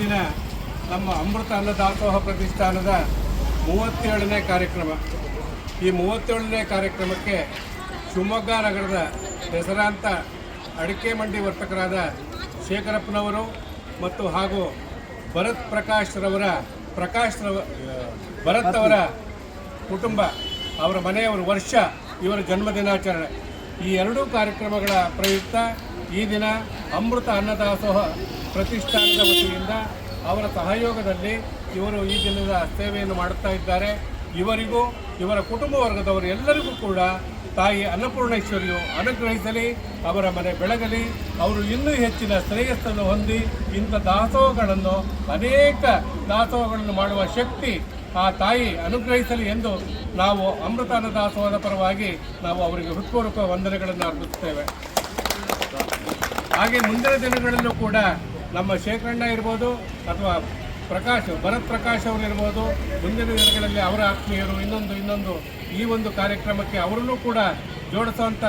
ದಿನ ನಮ್ಮ ಅಮೃತ ಅನ್ನದಾಸೋಹ ಪ್ರತಿಷ್ಠಾನದ ಮೂವತ್ತೇಳನೇ ಕಾರ್ಯಕ್ರಮ. ಈ ಮೂವತ್ತೇಳನೇ ಕಾರ್ಯಕ್ರಮಕ್ಕೆ ಶಿವಮೊಗ್ಗ ನಗರದ ಹೆಸರಾಂತ ಅಡಿಕೆ ಮಂಡಿ ವರ್ತಕರಾದ ಶೇಖರಪ್ಪನವರು ಮತ್ತು ಹಾಗೂ ಭರತ್ ಪ್ರಕಾಶ್ ರವರ ಪ್ರಕಾಶ್ ರವ ಭರತ್ ಅವರ ಕುಟುಂಬ, ಅವರ ಮನೆಯವರ ವರ್ಷ ಇವರ ಜನ್ಮದಿನಾಚರಣೆ. ಈ ಎರಡೂ ಕಾರ್ಯಕ್ರಮಗಳ ಪ್ರಯುಕ್ತ ಈ ದಿನ ಅಮೃತ ಅನ್ನದಾಸೋಹ ಪ್ರತಿಷ್ಠಾನದ ವತಿಯಿಂದ ಅವರ ಸಹಯೋಗದಲ್ಲಿ ಇವರು ಈ ದಿನದ ಸೇವೆಯನ್ನು ಮಾಡುತ್ತಾ ಇದ್ದಾರೆ. ಇವರಿಗೂ, ಇವರ ಕುಟುಂಬ ವರ್ಗದವರು ಎಲ್ಲರಿಗೂ ಕೂಡ ತಾಯಿ ಅನ್ನಪೂರ್ಣೇಶ್ವರಿಯು ಅನುಗ್ರಹಿಸಲಿ, ಅವರ ಮನೆ ಬೆಳಗಲಿ. ಅವರು ಇನ್ನೂ ಹೆಚ್ಚಿನ ಶ್ರೇಯಸ್ಸನ್ನು ಹೊಂದಿ ಇಂಥ ದಾಸೋಹಗಳನ್ನು, ಅನೇಕ ದಾಸೋಹಗಳನ್ನು ಮಾಡುವ ಶಕ್ತಿ ಆ ತಾಯಿ ಅನುಗ್ರಹಿಸಲಿ ಎಂದು ನಾವು ಅಮೃತಾನ ದಾಸೋಹದ ಪರವಾಗಿ ನಾವು ಅವರಿಗೆ ಹೃತ್ಪೂರ್ವಕ ವಂದನೆಗಳನ್ನು ಅರ್ಪಿಸುತ್ತೇವೆ. ಹಾಗೆ ಮುಂದಿನ ದಿನಗಳಲ್ಲೂ ಕೂಡ ನಮ್ಮ ಶೇಖರಣ್ಣ ಇರ್ಬೋದು ಅಥವಾ ಪ್ರಕಾಶ್ ಭರತ್ ಪ್ರಕಾಶ್ ಅವರು ಇರ್ಬೋದು ಮುಂದಿನ ದಿನಗಳಲ್ಲಿ ಅವರ ಆತ್ಮೀಯರು ಇನ್ನೊಂದು ಇನ್ನೊಂದು ಈ ಒಂದು ಕಾರ್ಯಕ್ರಮಕ್ಕೆ ಅವರನ್ನು ಕೂಡ ಜೋಡಿಸುವಂಥ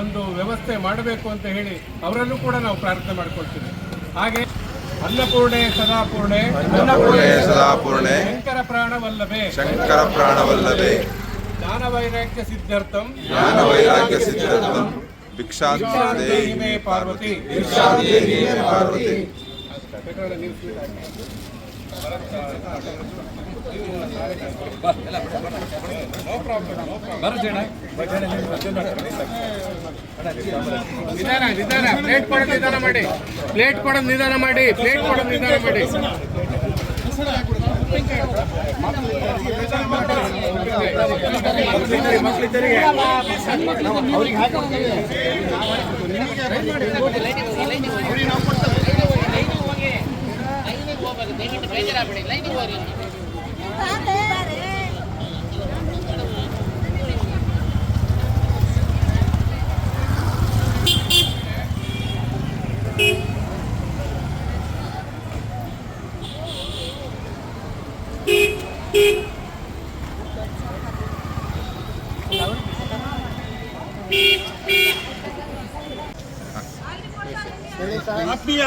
ಒಂದು ವ್ಯವಸ್ಥೆ ಮಾಡಬೇಕು ಅಂತ ಹೇಳಿ ಅವರಲ್ಲೂ ಕೂಡ ನಾವು ಪ್ರಾರ್ಥನೆ ಮಾಡಿಕೊಳ್ತೀವಿ. ಹಾಗೆ ಅನ್ನಪೂರ್ಣೆ ಸದಾಪೂರ್ಣೆ. ಅನ್ನಪೂರ್ಣೆ ಸದಾಪೂರ್ಣೆ. ಶಂಕರ ಪ್ರಾಣವಲ್ಲವೇ ಶಂಕರ ಪ್ರಾಣವಲ್ಲವೇ ಜ್ಞಾನ ವೈರಾಗ್ಯ ಸಿದ್ಧಾರ್ಥಂ. ಜ್ಞಾನ ವೈರಾಗ್ಯ ಸಿದ್ಧಾರ್ಥಂ ಭಿಕ್ಷಾಂತಿ ಪಾರ್ವತಿ. ಪಾರ್ವತಿ ಪಾರ್ವತಿ. ನಿಧಾನ ನಿಧಾನ. ಪ್ಲೇಟ್ ಕೊಡೋದು ನಿಧಾನ ಮಾಡಿ. ಪ್ಲೇಟ್ ಕೊಡೋದು ನಿಧಾನ ಮಾಡಿ. ಪ್ಲೇಟ್ ಕೊಡೋದು ನಿಧಾನ ಮಾಡಿ. ದಯವಿಟ್ಟು ಬೇಜಾರಾಗಬೇಡಿ. ಆತ್ಮೀಯ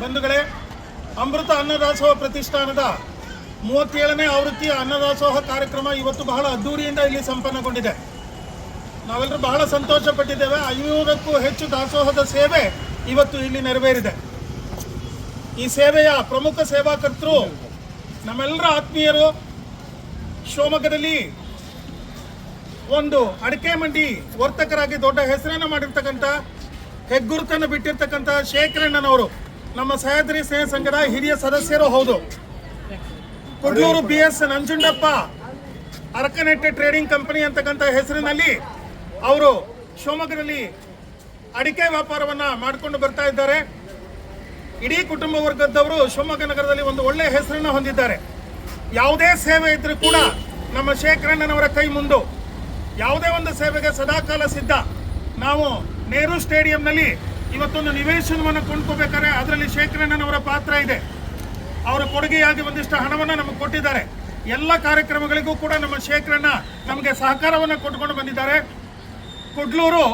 ಬಂಧುಗಳೇ ಅಮೃತ ಅನ್ನದಾಸೋಹ ಪ್ರತಿಷ್ಠಾನದ ಮೂವತ್ತೇಳನೇ ಆವೃತ್ತಿಯ ಅನ್ನದಾಸೋಹ ಕಾರ್ಯಕ್ರಮ ಇವತ್ತು ಬಹಳ ಅದ್ದೂರಿಯಿಂದ ಇಲ್ಲಿ ಸಂಪನ್ನಗೊಂಡಿದೆ. ನಾವೆಲ್ಲರೂ ಬಹಳ ಸಂತೋಷ ಪಟ್ಟಿದ್ದೇವೆ ಐನೂರಕ್ಕೂ ಹೆಚ್ಚು ದಾಸೋಹದ ಸೇವೆ ಇವತ್ತು ಇಲ್ಲಿ ನೆರವೇರಿದೆ. ಈ ಸೇವೆಯ ಪ್ರಮುಖ ಸೇವಾಕರ್ತರು ನಮ್ಮೆಲ್ಲರ ಆತ್ಮೀಯರು ಶಿವಮೊಗ್ಗದಲ್ಲಿ ಒಂದು ಅಡಿಕೆ ಮಂಡಿ ವರ್ತಕರಾಗಿ ದೊಡ್ಡ ಹೆಸರನ್ನು ಮಾಡಿರ್ತಕ್ಕಂಥ ಹೆಗ್ಗುರುತನ್ನು ಬಿಟ್ಟಿರ್ತಕ್ಕಂಥ ಶೇಖರಣ್ಣನವರು. ನಮ್ಮ ಸಹ್ಯಾದ್ರಿ ಸ್ನೇಹ ಸಂಘದ ಹಿರಿಯ ಸದಸ್ಯರು ಹೌದು. Kudlur B S Nanjundappa, Arakanette trading company ಅಂತಕ್ಕಂಥ ಹೆಸರಿನಲ್ಲಿ ಅವರು ಶಿವಮೊಗ್ಗದಲ್ಲಿ ಅಡಿಕೆ ವ್ಯಾಪಾರವನ್ನ ಮಾಡಿಕೊಂಡು ಬರ್ತಾ ಇದ್ದಾರೆ. ಇಡೀ ಕುಟುಂಬ ವರ್ಗದವರು ಶಿವಮೊಗ್ಗ ನಗರದಲ್ಲಿ ಒಂದು ಒಳ್ಳೆಯ ಹೆಸರನ್ನು ಹೊಂದಿದ್ದಾರೆ. ಯಾವುದೇ ಸೇವೆ ಇದ್ರೂ ಕೂಡ ನಮ್ಮ ಶೇಖರಣ್ಣನವರ ಕೈ ಮುಂದು. ಯಾವುದೇ ಒಂದು ಸೇವೆಗೆ ಸದಾಕಾಲ ಸಿದ್ಧ. ನಾವು ನೆಹರು ಸ್ಟೇಡಿಯಂನಲ್ಲಿ ಇವತ್ತೊಂದು ನಿವೇಶನವನ್ನು ಕೊಂಡ್ಕೋಬೇಕಾದ್ರೆ ಅದರಲ್ಲಿ ಶೇಖರಣ್ಣನವರ ಪಾತ್ರ ಇದೆ. ಅವರ ಕೊಡುಗೆಯಾಗಿ ಒಂದಿಷ್ಟು ಹಣವನ್ನು ನಮಗೆ ಕೊಟ್ಟಿದ್ದಾರೆ. ಎಲ್ಲ ಕಾರ್ಯಕ್ರಮಗಳಿಗೂ ಕೂಡ ನಮ್ಮ ಶೇಖರಣ್ಣ ನಮಗೆ ಸಹಕಾರವನ್ನು ಕೊಟ್ಕೊಂಡು ಬಂದಿದ್ದಾರೆ. ಕುಡ್ಲೂರು,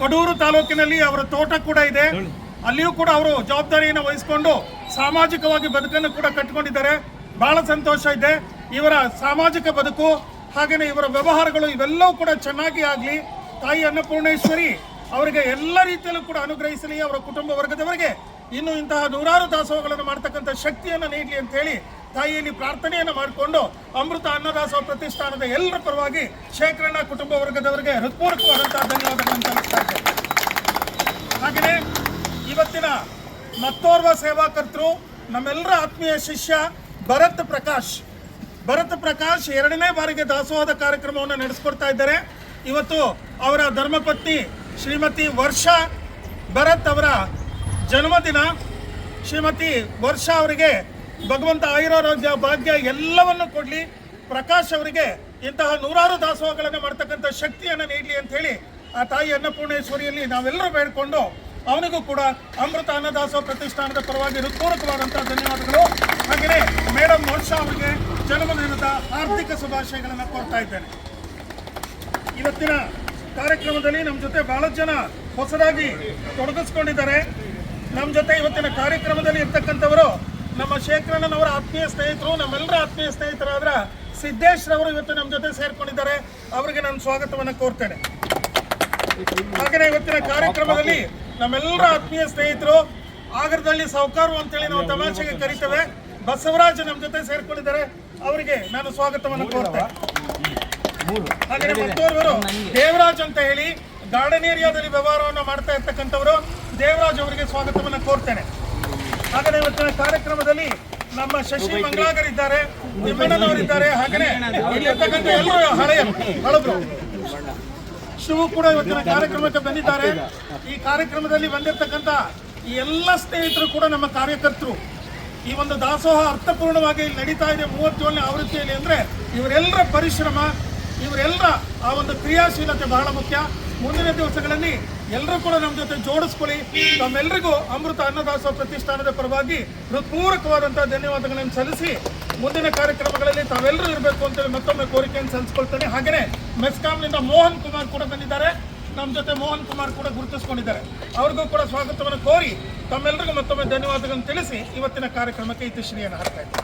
ಕಡೂರು ತಾಲೂಕಿನಲ್ಲಿ ಅವರ ತೋಟ ಕೂಡ ಇದೆ. ಅಲ್ಲಿಯೂ ಕೂಡ ಅವರು ಜವಾಬ್ದಾರಿಯನ್ನು ವಹಿಸಿಕೊಂಡು ಸಾಮಾಜಿಕವಾಗಿ ಬದುಕನ್ನು ಕೂಡ ಕಟ್ಟಿಕೊಂಡಿದ್ದಾರೆ. ಬಹಳ ಸಂತೋಷ ಇದೆ. ಇವರ ಸಾಮಾಜಿಕ ಬದುಕು ಹಾಗೆಯೇ ಇವರ ವ್ಯವಹಾರಗಳು ಇವೆಲ್ಲವೂ ಕೂಡ ಚೆನ್ನಾಗಿ ಆಗಲಿ. ತಾಯಿ ಅನ್ನಪೂರ್ಣೇಶ್ವರಿ ಅವರಿಗೆ ಎಲ್ಲ ರೀತಿಯಲ್ಲೂ ಕೂಡ ಅನುಗ್ರಹಿಸಲಿ ಅವರ ಕುಟುಂಬ ವರ್ಗದವರಿಗೆ. ಇನ್ನು ಇಂತಹ ನೂರಾರು ದಾಸೋಹಗಳನ್ನು ಮಾಡ್ತಕ್ಕಂಥ ಶಕ್ತಿಯನ್ನು ನೀಡಲಿ ಅಂತ ಹೇಳಿ ತಾಯಿಯಲ್ಲಿ ಪ್ರಾರ್ಥನೆಯನ್ನು ಮಾಡಿಕೊಂಡು ಅಮೃತ ಅನ್ನದಾಸೋಹ ಪ್ರತಿಷ್ಠಾನದ ಎಲ್ಲರ ಪರವಾಗಿ ಶೇಖರಣ್ಣ ಕುಟುಂಬ ವರ್ಗದವರಿಗೆ ಹೃತ್ಪೂರ್ವಕವಾದಂತಹ ಧನ್ಯವಾದಗಳನ್ನು ಸಲ್ಲಿಸ್ತಾ ಇದ್ದೇನೆ. ಹಾಗೆಯೇ ಇವತ್ತಿನ ಮತ್ತೋರ್ವ ಸೇವಾಕರ್ತರು, ನಮ್ಮೆಲ್ಲರ ಆತ್ಮೀಯ ಶಿಷ್ಯ ಭರತ್ ಪ್ರಕಾಶ್. ಭರತ್ ಪ್ರಕಾಶ್ ಎರಡನೇ ಬಾರಿಗೆ ದಾಸೋಹದ ಕಾರ್ಯಕ್ರಮವನ್ನು ನಡೆಸ್ಕೊಡ್ತಾ ಇದ್ದಾರೆ. ಇವತ್ತು ಅವರ ಧರ್ಮಪತ್ನಿ ಶ್ರೀಮತಿ ವರ್ಷ ಭರತ್ ಅವರ ಜನ್ಮದಿನ. ಶ್ರೀಮತಿ ವರ್ಷ ಅವರಿಗೆ ಭಗವಂತ ಆಯುರಾರೋಗ್ಯ ಭಾಗ್ಯ ಎಲ್ಲವನ್ನು ಕೊಡಲಿ. ಪ್ರಕಾಶ್ ಅವರಿಗೆ ಇಂತಹ ನೂರಾರು ದಾಸೋಹಗಳನ್ನು ಮಾಡ್ತಕ್ಕಂಥ ಶಕ್ತಿಯನ್ನು ನೀಡಲಿ ಅಂತ ಹೇಳಿ ಆ ತಾಯಿ ಅನ್ನಪೂರ್ಣೇಶ್ವರಿಯಲ್ಲಿ ನಾವೆಲ್ಲರೂ ಬೇಡಿಕೊಂಡು ಅವನಿಗೂ ಕೂಡ ಅಮೃತ ಅನ್ನದಾಸೋಹ ಪ್ರತಿಷ್ಠಾನದ ಪರವಾಗಿ ಹೃತ್ಪೂರ್ವಕವಾದಂತಹ ಧನ್ಯವಾದಗಳು. ಹಾಗೆಯೇ ಮೇಡಮ್ ವರ್ಷ ಅವರಿಗೆ ಜನ್ಮದಿನದ ಆರ್ಥಿಕ ಶುಭಾಶಯಗಳನ್ನು ಕೋರ್ತಾ ಇದ್ದೇನೆ. ಇವತ್ತಿನ ಕಾರ್ಯಕ್ರಮದಲ್ಲಿ ನಮ್ಮ ಜೊತೆ ಬಹಳ ಜನ ಹೊಸದಾಗಿ ತೊಡಗಿಸ್ಕೊಂಡಿದ್ದಾರೆ. ನಮ್ಮ ಜೊತೆ ಇವತ್ತಿನ ಕಾರ್ಯಕ್ರಮದಲ್ಲಿ ಇರ್ತಕ್ಕಂಥವರು ನಮ್ಮ ಶೇಖರಣ್ಣನವರ ಆತ್ಮೀಯ ಸ್ನೇಹಿತರು, ನಮ್ಮೆಲ್ಲರ ಆತ್ಮೀಯ ಸ್ನೇಹಿತರಾದ್ರ ಸಿದ್ದೇಶ್ ರವರು ಇವತ್ತು ನಮ್ಮ ಜೊತೆ ಸೇರ್ಕೊಂಡಿದ್ದಾರೆ. ಅವರಿಗೆ ನಾನು ಸ್ವಾಗತವನ್ನು ಕೋರ್ತೇನೆ. ಹಾಗೆ ಇವತ್ತಿನ ಕಾರ್ಯಕ್ರಮದಲ್ಲಿ ನಮ್ಮೆಲ್ಲರ ಆತ್ಮೀಯ ಸ್ನೇಹಿತರು ಆಗರದಲ್ಲಿ ಸಾವುಕಾರು ಅಂತೇಳಿ ನಾವು ತಮಾಷೆಗೆ ಕರೀತೇವೆ. ಬಸವರಾಜ್ ನಮ್ಮ ಜೊತೆ ಸೇರ್ಕೊಂಡಿದ್ದಾರೆ. ಅವರಿಗೆ ನಾನು ಸ್ವಾಗತವನ್ನು ಕೋರ್ತೇನೆ. ಹಾಗೆ ಮತ್ತೋರ್ವರು ದೇವರಾಜ್ ಅಂತ ಹೇಳಿ ಗಾರ್ಡನ್ ಏರಿಯಾದಲ್ಲಿ ವ್ಯವಹಾರವನ್ನು ಮಾಡ್ತಾ ಇರ್ತಕ್ಕಂಥವರು ದೇವರಾಜ್ ಅವರಿಗೆ ಸ್ವಾಗತವನ್ನು ಕೋರ್ತೇನೆ. ಹಾಗೆ ಇವತ್ತಿನ ಕಾರ್ಯಕ್ರಮದಲ್ಲಿ ನಮ್ಮ ಶಶಿ ಮಂಗಳಾಗರ್ ಇದ್ದಾರೆ ತಿಮ್ಮಣ್ಣನವರಿದ್ದಾರೆ ಹಾಗೆಯೇ ಇಲ್ಲಿರ್ತಕ್ಕಂಥ ಎಲ್ಲರೂ ಹಳೆಯ ಹಳಬ್ರು. ಶಿವು ಕೂಡ ಇವತ್ತಿನ ಕಾರ್ಯಕ್ರಮಕ್ಕೆ ಬಂದಿದ್ದಾರೆ. ಈ ಕಾರ್ಯಕ್ರಮದಲ್ಲಿ ಬಂದಿರತಕ್ಕಂಥ ಈ ಎಲ್ಲ ಸ್ನೇಹಿತರು ಕೂಡ ನಮ್ಮ ಕಾರ್ಯಕರ್ತರು. ಈ ಒಂದು ದಾಸೋಹ ಅರ್ಥಪೂರ್ಣವಾಗಿ ಇಲ್ಲಿ ನಡೀತಾ ಇದೆ ಮೂವತ್ತೇಳನೇ ಆವೃತ್ತಿಯಲ್ಲಿ ಅಂದ್ರೆ ಇವರೆಲ್ಲರ ಪರಿಶ್ರಮ ಇವರೆಲ್ಲರ ಆ ಒಂದು ಕ್ರಿಯಾಶೀಲತೆ ಬಹಳ ಮುಖ್ಯ. ಮುಂದಿನ ದಿವಸಗಳಲ್ಲಿ ಎಲ್ಲರೂ ಕೂಡ ನಮ್ಮ ಜೊತೆ ಜೋಡಿಸ್ಕೊಳ್ಳಿ. ನಮ್ಮೆಲ್ಲರಿಗೂ ಅಮೃತ ಅನ್ನದಾಸೋ ಪ್ರತಿಷ್ಠಾನದ ಪರವಾಗಿ ಹೃತ್ಪೂರ್ವಕವಾದಂತಹ ಧನ್ಯವಾದಗಳನ್ನು ಸಲ್ಲಿಸಿ ಮುಂದಿನ ಕಾರ್ಯಕ್ರಮಗಳಲ್ಲಿ ತಾವೆಲ್ಲರೂ ಇರಬೇಕು ಅಂತೇಳಿ ಮತ್ತೊಮ್ಮೆ ಕೋರಿಕೆಯನ್ನು ಸಲ್ಲಿಸ್ಕೊಳ್ತೇನೆ. ಹಾಗೆಯೇ ಮೆಸ್ಕಾಂನಿಂದ ಮೋಹನ್ ಕುಮಾರ್ ಕೂಡ ಬಂದಿದ್ದಾರೆ. ನಮ್ಮ ಜೊತೆ ಮೋಹನ್ ಕುಮಾರ್ ಕೂಡ ಗುರುತಿಸಿಕೊಂಡಿದ್ದಾರೆ. ಅವ್ರಿಗೂ ಕೂಡ ಸ್ವಾಗತವನ್ನು ಕೋರಿ ತಮ್ಮೆಲ್ಲರಿಗೂ ಮತ್ತೊಮ್ಮೆ ಧನ್ಯವಾದಗಳನ್ನು ತಿಳಿಸಿ ಇವತ್ತಿನ ಕಾರ್ಯಕ್ರಮಕ್ಕೆ ಇತಿಶ್ರೀಯನ್ನು ಹಾಕ್ತಾ ಇದ್ದೀನಿ.